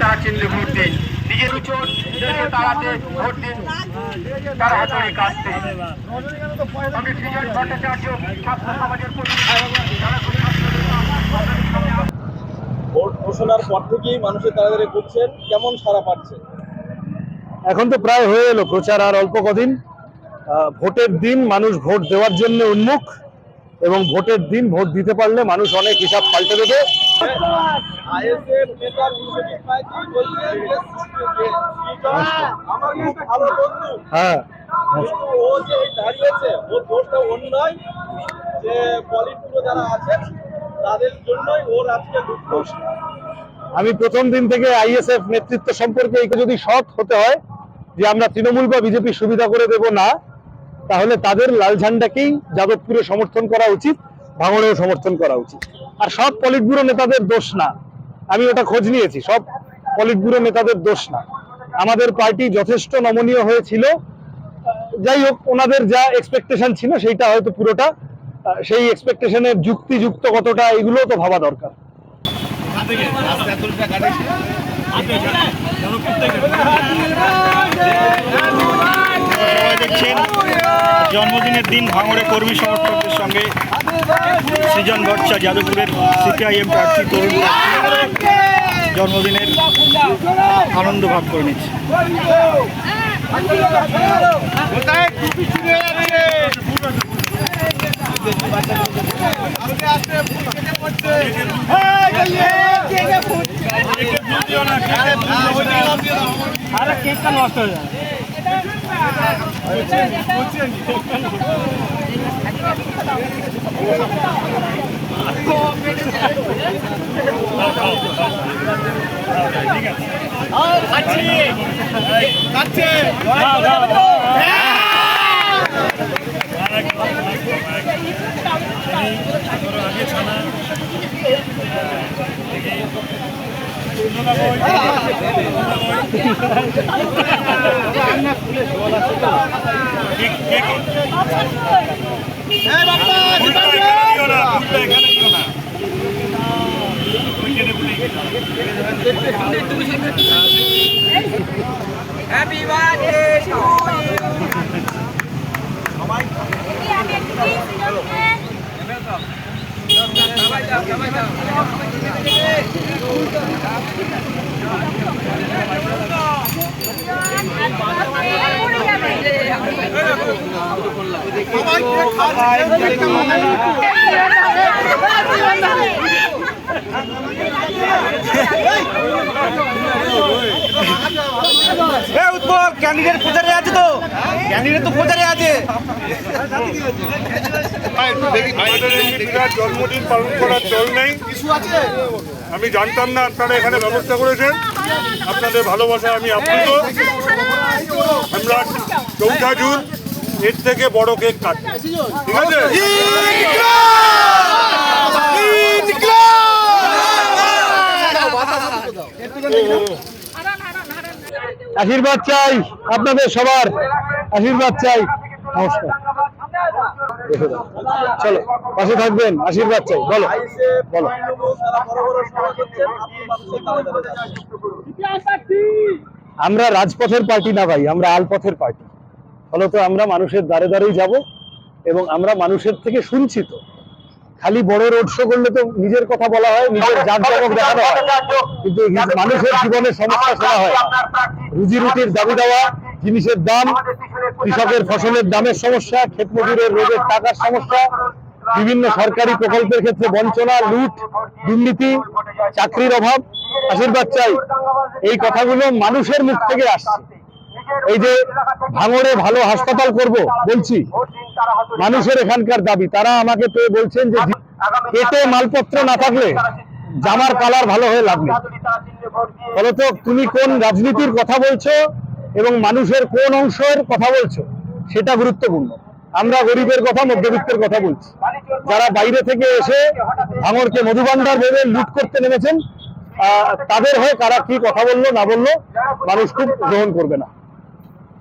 তারা ভোট দিন। নিজের উচর তাড়াতে ভোট দিন। তারা হাতুড়ি কাটতে আমি সৃজন ভট্টাচার্য ছাত্র সমাজের ভোট ঘোষণার পর থেকেই মানুষের তাড়াতাড়ি ঘুরছেন। কেমন সারা পাচ্ছে? এখন তো প্রায় হয়ে এলো প্রচার আর অল্প কদিন। আহ, ভোটের দিন মানুষ ভোট দেওয়ার জন্য উন্মুখ এবং ভোটের দিন ভোট দিতে পারলে মানুষ অনেক হিসাব পাল্টে দেবে। হ্যাঁ। আমি প্রথম দিন থেকে আইএসএফ নেতৃত্ব সম্পর্কে এই যদি সৎ হতে হয় যে আমরা তৃণমূল বা বিজেপি সুবিধা করে দেব না, তাহলে তাদের লাল ঝান্ডাকেই যাদবপুরে সমর্থন করা উচিত, ভাঙড়েও সমর্থন করা উচিত। আর সব পলিট ব্যুরো নেতাদের দোষ না। আমি ওটা খোঁজ নিয়েছি, সব পলিট ব্যুরো নেতাদের দোষ না। আমাদের পার্টি যথেষ্ট নমনীয় হয়েছিল। যাই হোক, ওনাদের যা এক্সপেকটেশন ছিল, সেইটা হয়তো পুরোটা সেই এক্সপেকটেশনের যুক্তিযুক্ত কতটা এগুলো তো ভাবা দরকার। জন্মদিনের দিন ভাঙড়ে কর্মী সমর্থকদের সঙ্গে সৃজন ভট্টা যাদবপুরের সিপিআইএম প্রার্থী তরুণ জন্মদিনের আনন্দ ভাগ করে নিচ্ছে। ছানা তুমি উৎপল ক্যান্ডিডেট প্রচারে আছে তো? ক্যান্ডিডেট তো প্রচারে আছে। আমাদের জন্মদিন পালন করার দল নেই। আমি জানতাম না আপনারা এখানে ব্যবস্থা করেছেন। আপনাদের ভালোবাসা আমি আপ্লুত। আমরা চৌঠা জুন এর থেকে বড় কেক কাটবো ঠিক আছে? আশীর্বাদ চাই আপনাদের সবার। আশীর্বাদ চাই। নমস্কার। চলো, পাশে থাকবেন। আশীর্বাদ চাই। বলো বলো। আমরা রাজপথের পার্টি না ভাই, আমরা আলপথের পার্টি। ফলত আমরা মানুষের দ্বারে দ্বারেই যাব এবং আমরা মানুষের থেকে শুনছি তো খালি বড় রোড শো করলে তো নিজের কথা বলা হয়, নিজের জাঁকজমক দেখানো হয়। কিন্তু মানুষের জীবনের সমস্যা শোনা হয়। রুজি রুটির দাবি দেওয়া, জিনিসের দাম, কৃষকের ফসলের দামের সমস্যা ক্ষেত মজুরের রোগের টাকার সমস্যা, বিভিন্ন সরকারি প্রকল্পের ক্ষেত্রে বঞ্চনা, লুট, দুর্নীতি, চাকরির অভাব, আশীর্বাদ চাই। এই কথাগুলো মানুষের মুখ থেকে আসছে। এই যে ভাঙড়ে ভালো হাসপাতাল করব, বলছি। মানুষের এখানকার দাবি, তারা আমাকে পেয়ে বলছেন যে পেটে মালপত্র না থাকলে জামার কালার ভালো হয়ে লাগবে ফলত তুমি কোন রাজনীতির কথা বলছো এবং মানুষের কোন অংশের কথা বলছো, সেটা গুরুত্বপূর্ণ। আমরা গরিবের কথা, মধ্যবিত্তের কথা বলছি। যারা বাইরে থেকে এসে ভাঙড়কে মধুভান্ডার ভেবে লুট করতে নেমেছেন তাদের হয়ে কারা কি কথা বলল, না বলল, মানুষ খুব গ্রহণ করবে না।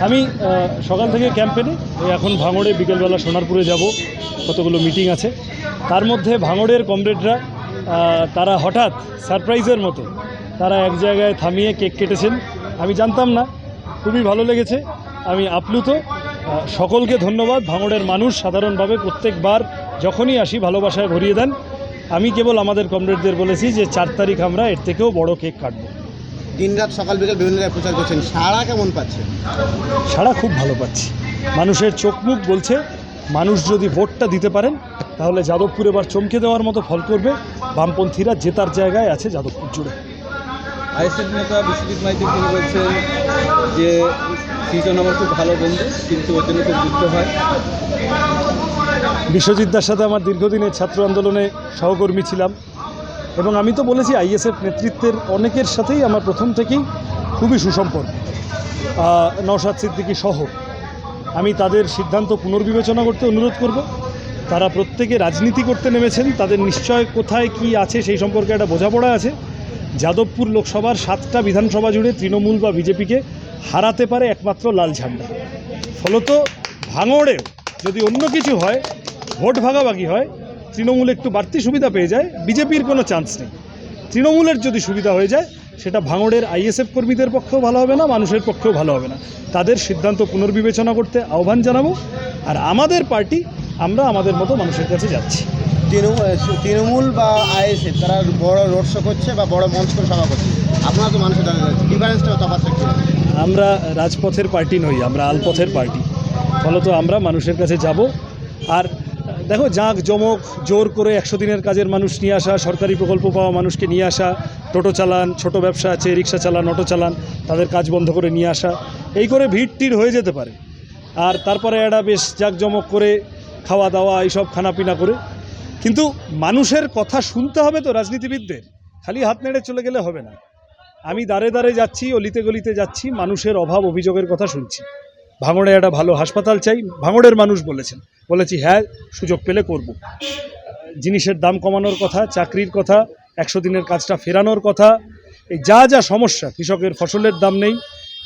আমি সকাল থেকে ক্যাম্পেনে এখন ভাঙড়ে বিকেলবেলা সোনারপুরে যাব। কতগুলো মিটিং আছে। তার মধ্যে ভাঙড়ের কমরেডরা তারা হঠাৎ সারপ্রাইজের মতো তারা এক জায়গায় থামিয়ে কেক কেটেছেন। আমি জানতাম না। খুবই ভালো লেগেছে। আমি আপ্লুত। সকলকে ধন্যবাদ। ভাঙড়ের মানুষ সাধারণভাবে প্রত্যেকবার যখনই আসি ভালোবাসায় ভরিয়ে দেন। আমি কেবল আমাদের কমরেডদের বলেছি যে, চার তারিখ আমরা এর থেকেও বড় কেক কাটবো। দিনরাত সকাল বিকেল বিভিন্ন জায়গায় প্রচার করছেন। সারা কেমন পাচ্ছে সারা খুব ভালো পাচ্ছি। মানুষের চোখ মুখ বলছে মানুষ যদি ভোটটা দিতে পারেন তাহলে যাদবপুর এবার চমকে দেওয়ার মতো ফল করবে বামপন্থীরা জেতার জায়গায় আছে যাদবপুর জুড়ে। আইএসএফ নেতা বিশ্বজিৎ মাইতি তিনি বলছেন যে সৃজন আমার খুব ভালো বন্ধু কিন্তু ওর জন্য খুব যুদ্ধ হয়। বিশ্বজিৎ দার সাথে আমার দীর্ঘদিনের ছাত্র আন্দোলনে সহকর্মী ছিলাম। এবং আমি তো বলেছি আইএসএফ নেতৃত্বের অনেকের সাথেই আমার প্রথম থেকেই খুবই সুসম্পর্ক। নওশাদ সিদ্দিকী সহ। আমি তাদের সিদ্ধান্ত পুনর্বিবেচনা করতে অনুরোধ করব। তারা প্রত্যেকে রাজনীতি করতে নেমেছেন। তাদের নিশ্চয় কোথায় কি আছে সেই সম্পর্কে একটা বোঝাপড়া আছে। যাদবপুর লোকসভার সাতটা বিধানসভা জুড়ে তৃণমূল বা বিজেপিকে হারাতে পারে একমাত্র লাল ঝান্ডা। ফলত ভাঙড়েও যদি অন্য কিছু হয়, ভোট ভাগাভাগি হয় তৃণমূল একটু বাড়তি সুবিধা পেয়ে যায় বিজেপির কোনো চান্স নেই। তৃণমূলের যদি সুবিধা হয়ে যায় সেটা ভাঙড়ের আইএসএফ কর্মীদের পক্ষেও ভালো হবে না মানুষের পক্ষেও ভালো হবে না। তাদের সিদ্ধান্ত পুনর্বিবেচনা করতে আহ্বান জানাব আর আমাদের পার্টি আমরা আমাদের মতো মানুষের কাছে যাচ্ছি। তৃণমূল বা আইএসএফ তারা বড় রোড শো করছে বা বড় মঞ্চ সভা করছে? আপনারা তো মানুষের ডিফারেন্সটা তফাৎটা আমরা রাজপথের পার্টি নই আমরা আলপথের পার্টি। ফলত আমরা মানুষের কাছে যাব আর দেখো, জাঁক জমক, জোর করে একশো দিনের কাজের মানুষ নিয়ে আসা, সরকারি প্রকল্প পাওয়া মানুষকে নিয়ে আসা, টোটো চালান, ছোট ব্যবসা আছে, রিক্সা চালান, অটো চালান, তাদের কাজ বন্ধ করে নিয়ে আসা, এই করে ভিড় টিড় হয়ে যেতে পারে। আর তারপরে একটা বেশ জাঁকজমক করে খাওয়া দাওয়া, এইসব খানাপিনা করে। কিন্তু মানুষের কথা শুনতে হবে তো রাজনীতিবিদদের। খালি হাত নেড়ে চলে গেলে হবে না। আমি দাঁড়ে দাঁড়ে যাচ্ছি, অলিতে গলিতে যাচ্ছি, মানুষের অভাব, অভিযোগের কথা শুনছি। ভাঙড়ে একটা ভালো হাসপাতাল চাই। ভাঙড়ের মানুষ বলেছেন। বলেছি হ্যাঁ সুযোগ পেলে করব। জিনিসের দাম কমানোর কথা, চাকরির কথা, একশো দিনের কাজটা ফেরানোর কথা, এই যা যা সমস্যা, কৃষকের ফসলের দাম নেই,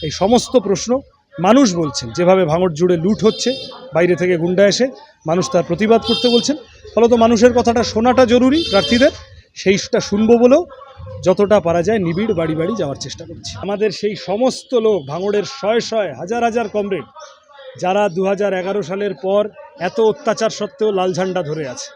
এই সমস্ত প্রশ্ন মানুষ বলছেন। যেভাবে ভাঙড় জুড়ে লুট হচ্ছে, বাইরে থেকে গুন্ডা এসে মানুষ তার প্রতিবাদ করতে বলছেন। ফলত মানুষের কথাটা শোনাটা জরুরি, প্রার্থীদের। সেইটা শুনব বলেও যতটা পারা যায় নিবিড় বাড়ি বাড়ি যাওয়ার চেষ্টা করছি। আমাদের সেই সমস্ত লোক ভাঙড়ের শয়ে শয়ে হাজার হাজার কমরেড, যারা দু হাজার এগারো সালের পর এত অত্যাচার সত্ত্বেও লাল ঝান্ডা ধরে আছে।